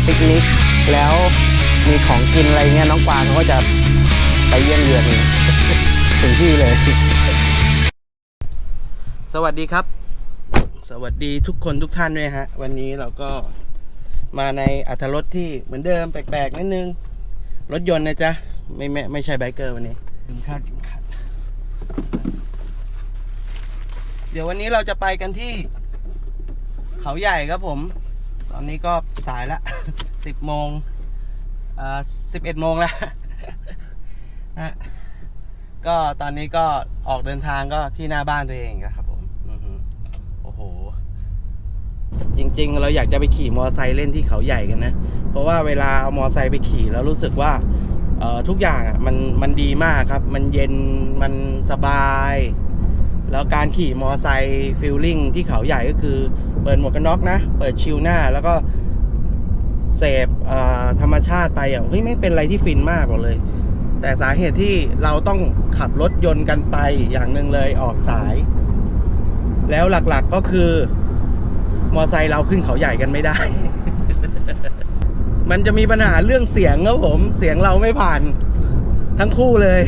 าใครมาปิกนิกแล้วมีของกินอะไรเงี้ยน้องกวางเขาก็จะไปเยี่ยมเยือนถึงที่เลย สวัสดีครับ สวัสดีทุกคนทุกท่านด้วยฮะ วันนี้เราก็มาในอัธรสที่เหมือนเดิมแปลกๆนิดนึง รถยนต์นะจ๊ะ ไม่ไม่ไม่ใช่ไบเกอร์วันนี้ถึงคาดถึงคาดเดี๋ยววันนี้เราจะไปกันที่ เขาใหญ่ครับผม ตอนนี้ก็สายละ สิบโมงอ่าสิบเอ็ดโมงแล้วฮะก็ตอนนี้ก็ออกเดินทางก็ที่หน้าบ้านตัวเองนะครับผมอือฮึโอ้โห จริงๆ เราอยากจะไปขี่มอไซค์เล่นที่เขาใหญ่กันนะ เพราะว่าเวลาเอามอไซค์ไปขี่แล้วรู้สึกว่าเอ่อทุกอย่างอะมันมันดีมากครับ มันเย็นมันสบาย แล้วการขี่มอไซค์ฟิลลิ่งที่เขาใหญ่ก็คือ เปิดหมวกกันน็อกนะ เปิดชิลหน้าแล้วก็เสพธรรมชาติไปอะเฮ้ยไม่เป็นอะไรที่ฟินมากบอกเลย แต่สาเหตุที่เราต้องขับรถยนต์กันไปอย่างหนึ่งเลยออกสาย แล้วหลักๆก็คือ มอไซค์เราขึ้นเขาใหญ่กันไม่ได้ มันจะมีปัญหาเรื่องเสียงครับผมเสียงเราไม่ผ่านทั้งคู่เลย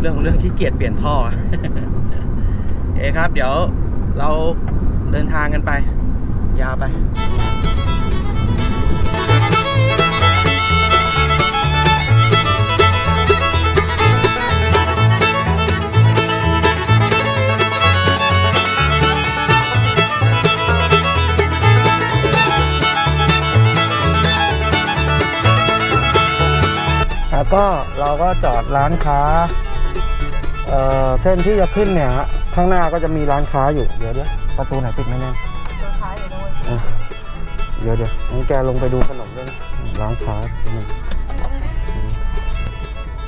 เรื่องของเรื่องขี้เกียจเปลี่ยนท่อเอครับ เดี๋ยว เราเดินทางกันไป ยาวไปแล้วก็เราก็จอดร้านค้าเอ่อเส้นที่จะขึ้นเนี่ยฮะ ข้างหน้าก็จะมีร้านค้าอยู่เดี๋ยวเดี๋ยวประตูไหนปิดไม่แน่ตัวท้ายอยู่ด้วยอะเดี๋ยวเดี๋ยวงั้นแกลงไปดูขนมด้วยนะร้านค้าตรงนี้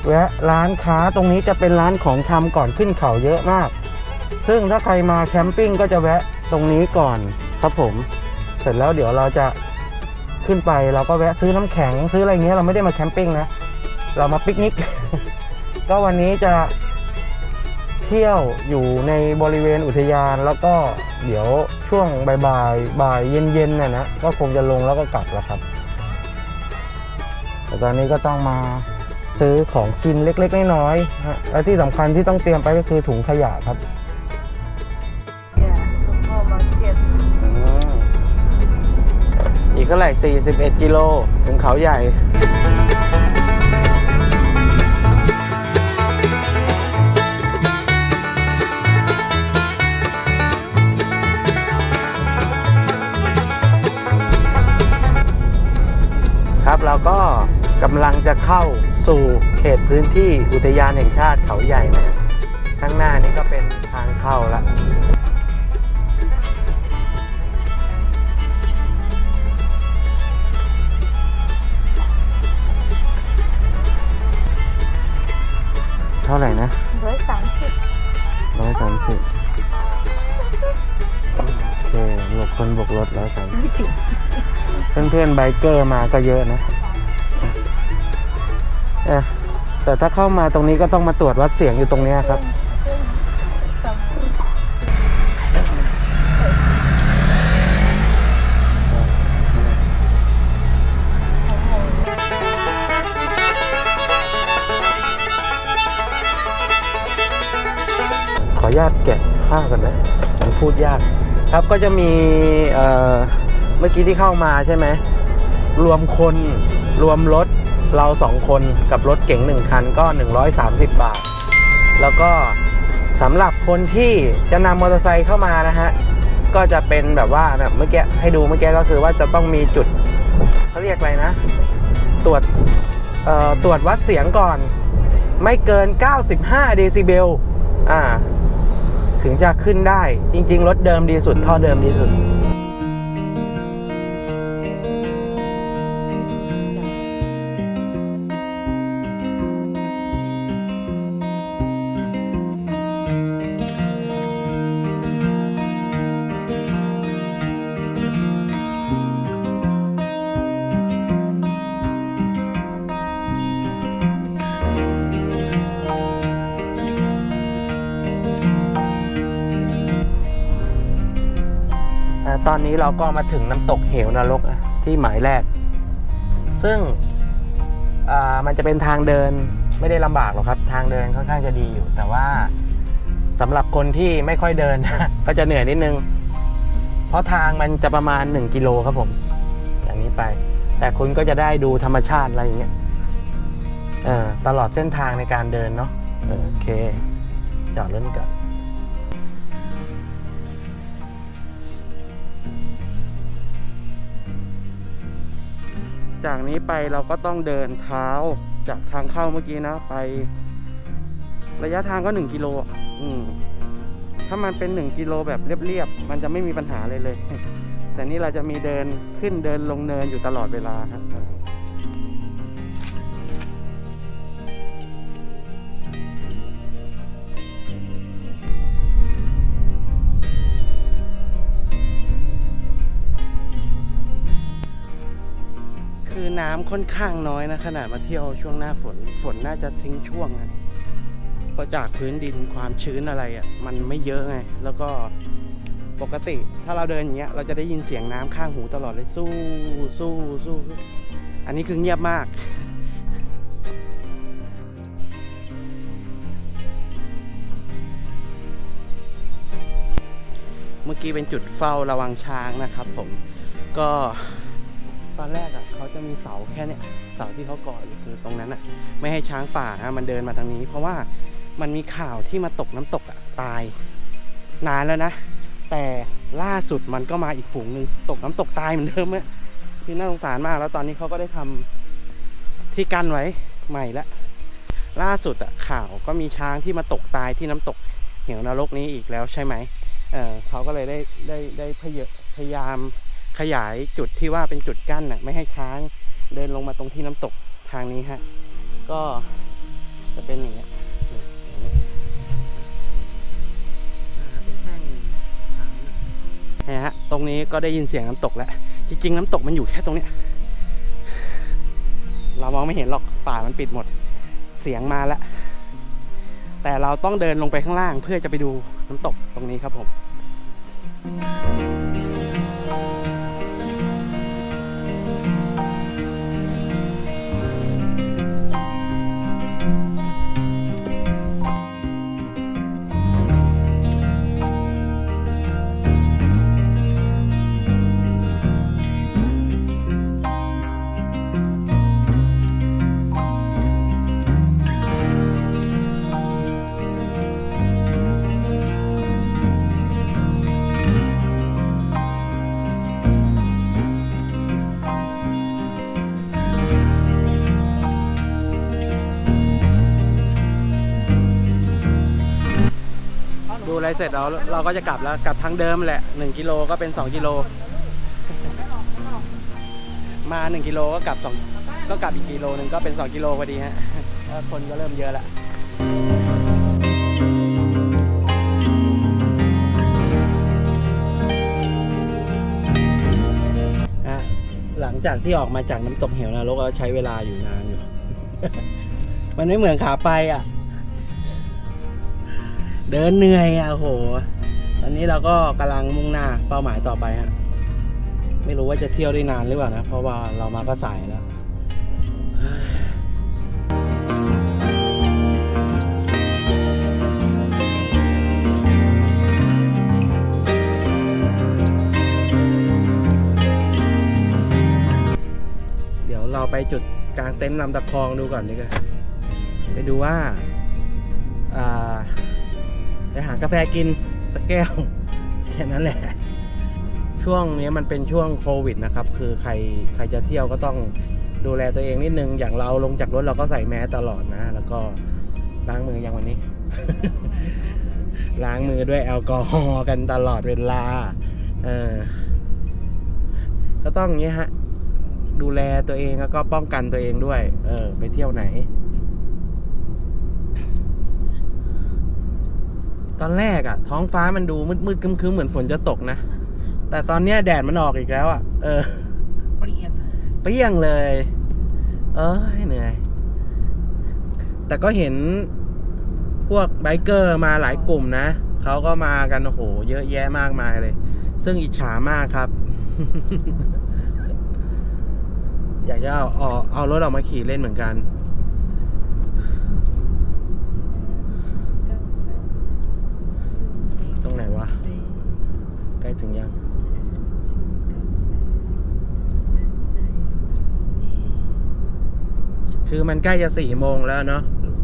แวะร้านค้าตรงนี้จะเป็นร้านของชำก่อนขึ้นเขาเยอะมาก ซึ่งถ้าใครมาแคมปิ้งก็จะแวะตรงนี้ก่อนครับผม เสร็จแล้วเดี๋ยวเราจะขึ้นไปเราก็แวะซื้อน้ำแข็ง ซื้ออะไรเงี้ยเราไม่ได้มาแคมปิ้งนะ เรามาปิกนิก ก็วันนี้จะ เที่ยวอยู่ในบริเวณอุทยานแล้วก็เดี๋ยวช่วงบ่ายๆบ่ายเย็นๆน่ะนะก็คงจะลงแล้วก็กลับแล้วครับแต่ตอนนี้ก็ต้องมาซื้อของกินเล็กๆน้อยๆฮะและที่สำคัญที่ต้องเตรียมไปก็คือถุงขยะครับเนี่ยคุณพ่อมาเก็บอีกเท่าไหร่41 กิโลถึงเขาใหญ่ ก็กำลังจะเข้าสู่เขตพื้นที่อุทยานแห่งชาติเขาใหญ่นะข้างหน้านี้ก็เป็นทางเข้าแล้วเท่าไหร่นะร้อยสามสิบร้อยสามสิบโอเคบวกคนบวกรถร้อยสามไม่ถึงเพื่อนเพื่อนๆไบเกอร์มาก็เยอะนะ เอะแต่ถ้าเข้ามาตรงนี้ก็ต้องมาตรวจวัดเสียงอยู่ตรงเนี้ยครับ ขออนุญาตแกะผ้าก่อนนะมันพูดยาก ครับก็จะมีเอ่อเมื่อกี้ที่เข้ามาใช่ไหม รวมคนรวมรถ เราสองคนกับรถเก๋งหนึ่งคันก็ 130 บาท แล้วก็สำหรับคนที่จะนำมอเตอร์ไซค์เข้ามานะฮะ ก็จะเป็นแบบว่านะเมื่อกี้ให้ดูเมื่อกี้ก็คือว่าจะต้องมีจุดเขาเรียกอะไรนะ ตรวจเอ่อตรวจวัดเสียงก่อน ไม่เกิน 95 เดซิเบลอ่าถึงจะขึ้นได้จริง ๆ รถเดิมดีสุดท่อเดิมดีสุด นี้เราก็มาถึงน้ำตกเหวนรกที่หมายแรก ซึ่งอ่ามันจะเป็นทางเดินไม่ได้ลำบากหรอกครับ ทางเดินค่อนข้างจะดีอยู่ แต่ว่าสำหรับคนที่ไม่ค่อยเดิน ก็จะเหนื่อยนิดนึง เพราะทางมันจะประมาณ 1 กิโลครับผม อย่างนี้ไป แต่คุณก็จะได้ดูธรรมชาติอะไรอย่างเงี้ยตลอดเส้นทางในการเดินเนาะโอเค จอดรถก่อน จากนี้ไปเราก็ต้องเดินเท้าจากทางเข้าเมื่อกี้นะไป ระยะทางก็ 1 กิโลอืมถ้ามันเป็น 1 กิโลแบบเรียบๆมันจะไม่มีปัญหาเลยเลย แต่นี่เราจะมีเดินขึ้นเดินลงเนินอยู่ตลอดเวลาครับ น้ำค่อนข้างน้อยนะขนาดมาเที่ยวช่วงหน้าฝนฝนน่าจะทิ้งช่วงอะเพราะจากพื้นดินความชื้นอะไรอะ่ะมันไม่เยอะไง แล้วก็ปกติถ้าเราเดินอย่างเงี้ยเราจะได้ยินเสียงน้ำข้างหูตลอดเลยสู้สู้สู้อันนี้คือเงียบมากเมื่อกี้เป็นจุดเฝ้าระวังช้างนะครับผมก็ ตอนแรกอะเขาจะมีเสาแค่เนี้ยเสาที่เขาก่ออยู่คือตรงนั้นอะ ไม่ให้ช้างป่านะมันเดินมาทางนี้ เพราะว่ามันมีข่าวที่มาตกน้ำตกอะตาย นานแล้วนะ แต่ล่าสุดมันก็มาอีกฝูงหนึ่งตกน้ำตกตายเหมือนเดิมอะคือน่าสงสารมากแล้วตอนนี้เขาก็ได้ทำที่กั้นไว้ใหม่ละล่าสุดอะข่าวก็มีช้างที่มาตกตายที่น้ำตกเหวนรกนี้อีกแล้วใช่ไหมเออเขาก็เลยได้ได้ได้พยายาม ขยายจุดที่ว่าเป็นจุดกั้นน่ะไม่ให้ช้างเดินลงมาตรงที่น้ำตกทางนี้ฮะ ก็จะเป็นอย่างเงี้ยนี่อย่างนี้อ่าเป็นแท่งขาวน่ะเนี่ยฮะ ตรงนี้ก็ได้ยินเสียงน้ำตกแล้ว จริง ๆ น้ำตกมันอยู่แค่ตรงเนี้ย เรามองไม่เห็นหรอกป่ามันปิดหมด เสียงมาแล้ว แต่เราต้องเดินลงไปข้างล่างเพื่อจะไปดูน้ำตกตรงนี้ครับผม อะไรเสร็จเราเราก็จะกลับแล้วกลับทางเดิมแหละ 1 กิโลก็เป็น 2 กิโล มา 1 กิโลก็กลับ2ก็กลับอีกกิโลหนึ่งก็เป็น 2 กิโลพอดีฮะคนก็เริ่มเยอะแล้วอะหลังจากที่ออกมาจากน้ำตกเหวนรกก็ใช้เวลาอยู่นานอยู่ มันไม่เหมือนขาไปอะ เดินเหนื่อยอะโหตอนนี้เราก็กำลังมุ่งหน้าเป้าหมายต่อไปฮะไม่รู้ว่าจะเที่ยวได้นานหรือเปล่านะเพราะว่าเรามาก็สายแล้วเดี๋ยวเราไปจุดกลางเต็นท์ลำตะคองดูก่อนดีกว่าไปดูว่า อ่า หากาแฟกินสักแก้ว แค่นั้นแหละ ช่วงนี้มันเป็นช่วงโควิดนะครับ คือใครใครจะเที่ยวก็ต้องดูแลตัวเองนิดนึง อย่างเราลงจากรถเราก็ใส่แมสตลอดนะ แล้วก็ล้างมืออย่างวันนี้ ล้างมือด้วยแอลกอฮอล์กันตลอดเวลา เออ ก็ต้องอย่างนี้ฮะ ดูแลตัวเองแล้วก็ป้องกันตัวเองด้วย เออ ไปเที่ยวไหน ตอนแรกอะท้องฟ้ามันดูมืดๆครึ้มๆเหมือนฝนจะตกนะ แต่ตอนเนี้ยแดดมันออกอีกแล้วอะเออเปลี่ยนเปรี้ยงเลย เอ้ยเหนื่อย แต่ก็เห็นพวกไบเกอร์มาหลายกลุ่มนะเขาก็มากันโอ้โห เยอะแยะมากมายเลย ซึ่งอิจฉามากครับ อยากจะเอาเอาเอารถออกมาขี่เล่นเหมือนกัน วะ ใกล้ถึงยังคือมันใกล้จะสี่โมงแล้วเนาะ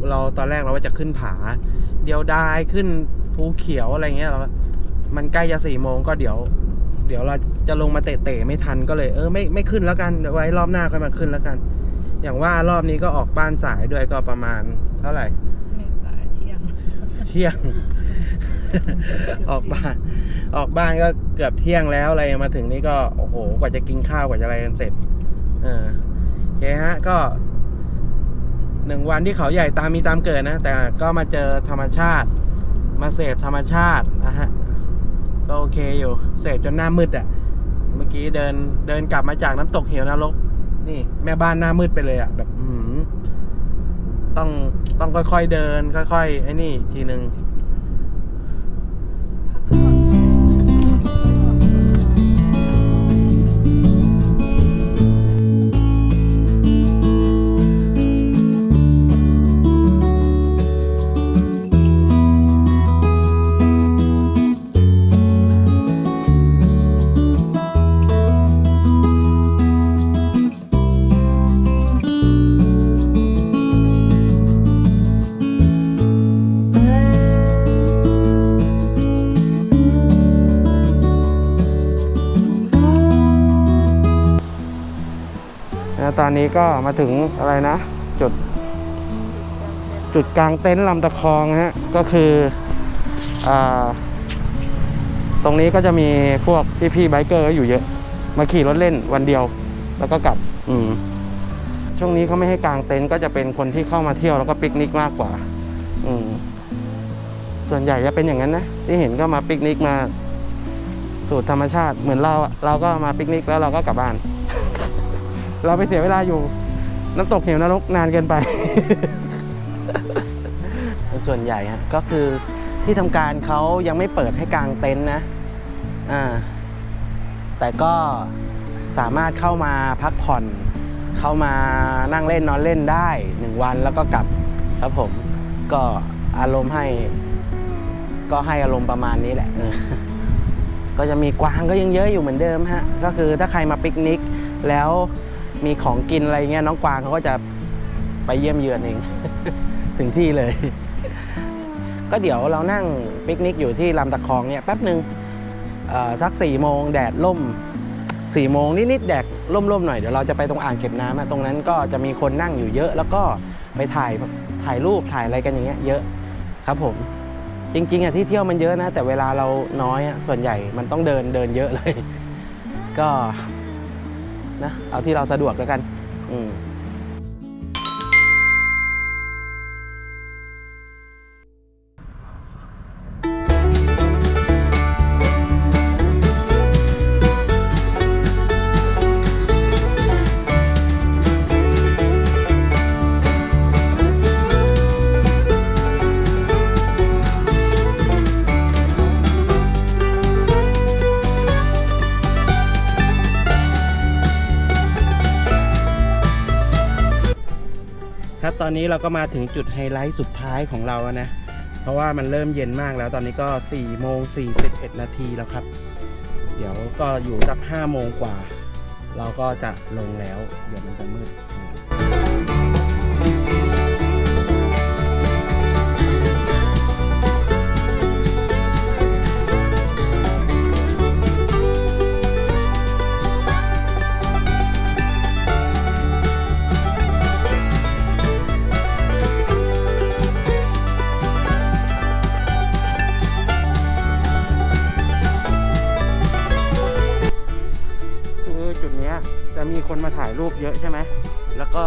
เราตอนแรกเราว่าจะขึ้นผา เดี๋ยวดายขึ้นภูเขียวอะไรเงี้ยเรา มันใกล้จะสี่โมงก็เดี๋ยว เดี๋ยวเราจะลงมาเตะๆไม่ทันก็เลย เออไม่ไม่ขึ้นแล้วกันเดี๋ยวไว้รอบหน้าค่อยมาขึ้นแล้วกัน อย่างว่ารอบนี้ก็ออกบ้านสายด้วยก็ประมาณเท่าไหร่ไม่สายเที่ยง เที่ยง ออกบ้าน ออกบ้านก็เกือบเที่ยงแล้วอะไรมาถึงนี่ก็โอ้โหกว่าจะกินข้าวกว่าจะอะไรกันเสร็จเออโอเคฮะก็หนึ่งวันที่เขาใหญ่ตามมีตามเกิดนะ แต่ก็มาเจอธรรมชาติ มาเสพธรรมชาตินะฮะก็โอเคอยู่เสพจนหน้ามืดอะ่ะ เมื่อกี้เดินเดินกลับมาจากน้ำตกเหวนรกนี่ แม่บ้านหน้ามืดไปเลยอะ่ะ แบบ อืต้องต้องค่อยๆเดิน ค่อยๆไอ้นี่ทีหนึ่ง ตอนนี้ก็มาถึงอะไรนะ จุด จุดกลางเต็นท์ลำตะคองฮะก็คืออตรงนี้ก็จะมีพวกพี่ๆไบเกอร์อยู่เยอะ มาขี่รถเล่นวันเดียว แล้วก็กลับ อืมช่วงนี้เขาไม่ให้กางเต็นท์ก็จะเป็นคนที่เข้ามาเที่ยวแล้วก็ปิกนิกมากกว่า อืมส่วนใหญ่จะเป็นอย่างนั้นนะ ที่เห็นก็มาปิกนิกมา สูตรธรรมชาติเหมือนเราเราก็มาปิกนิกแล้วเราก็กลับบ้าน เราไปเสียเวลาอยู่ น้ำตกเหวนรกนานเกินไป ส่วนใหญ่ฮะก็คือที่ทำการเขายังไม่เปิดให้กางเต็นท์นะอ่าแต่ก็สามารถเข้ามาพักผ่อน เข้ามานั่งเล่นนอนเล่นได้หนึ่งวันแล้วก็กลับครับผมก็อารมณ์ให้ ก็ให้อารมณ์ประมาณนี้แหละก็จะมีกวางก็ยังเยอะอยู่เหมือนเดิมฮะ ก็คือถ้าใครมาปิกนิกแล้ว มีของกินอะไรเงี้ยน้องกวางเขาก็จะไปเยี่ยมเยือนเอง ถึงที่เลย ก็เดี๋ยวเรานั่งปิกนิกอยู่ที่ลำตะคองเนี่ยแป๊บหนึ่งสัก4ี่โมงแดดล่ม4ี่โมงนิดๆแดดล่มๆหน่อยเดี๋ยวเราจะไปตรงอ่างเก็บน้ำตรงนั้นก็จะมีคนนั่งอยู่เยอะ แล้วก็ไปถ่ายถ่ายรูปถ่ายอะไรกันอย่างเงี้ยเยอะครับผมจริงๆอะที่เที่ยวมันเยอะนะ แต่เวลาเราน้อยส่วนใหญ่มันต้องเดินเดินเยอะเลย ก็ นะเอาที่เราสะดวกแล้วกัน อืม อนนี้เราก็มาถึงจุดไฮไลท์สุดท้ายของเราแล้วนะ เพราะว่ามันเริ่มเย็นมากแล้วตอนนี้ก็4โมง41 นาทีแล้วครับ เดี๋ยวก็อยู่สัก5โมงกว่า เราก็จะลงแล้ว เดี๋ยวมันจะมืด ใช่ไหมแล้วก็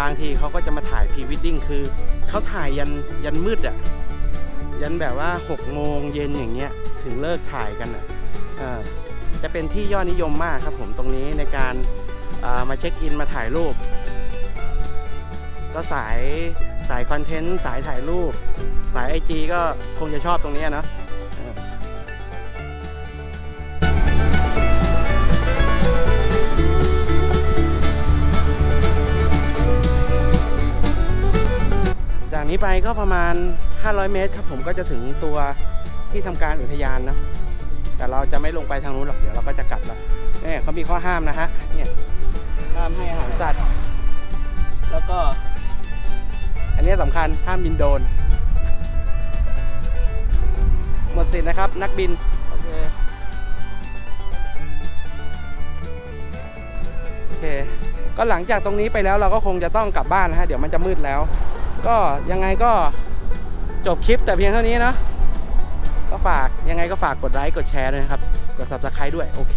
บางทีเขาก็จะมาถ่ายพรีวิดดิ้งคือเขาถ่ายยันยันมืดอะ่ะยันแบบว่า6โมงเย็นอย่างเงี้ยถึงเลิกถ่ายกันอะ่ะจะเป็นที่ยอดนิยมมากครับผมตรงนี้ในการามาเช็คอินมาถ่ายรูป ก็สายสายคอนเทนต์สายถ่ายรูป สายไอจีก็คงจะชอบตรงนี้เนะ นี้ไปก็ประมาณ 500 เมตรครับผมก็จะถึงตัวที่ทำการอุทยานเนาะแต่เราจะไม่ลงไปทางนู้นหรอกเดี๋ยวเราก็จะกลับแล้วเนี่ยเขามีข้อห้ามนะฮะเนี่ยห้ามให้อาหารสัตว์ แล้วก็ อันนี้สำคัญห้ามบินโดรนหมดสิทธิ์นะครับ นักบินโอเคโอเคก็หลังจากตรงนี้ไปแล้วเราก็คงจะต้องกลับบ้านนะฮะเดี๋ยวมันจะมืดแล้ว ก็ยังไงก็จบคลิปแต่เพียงเท่านี้เนาะก็ฝากยังไงก็ฝากกดไลค์กดแชร์ด้วยนะครับ กด subscribe ด้วย โอเค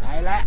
ไปแล้ว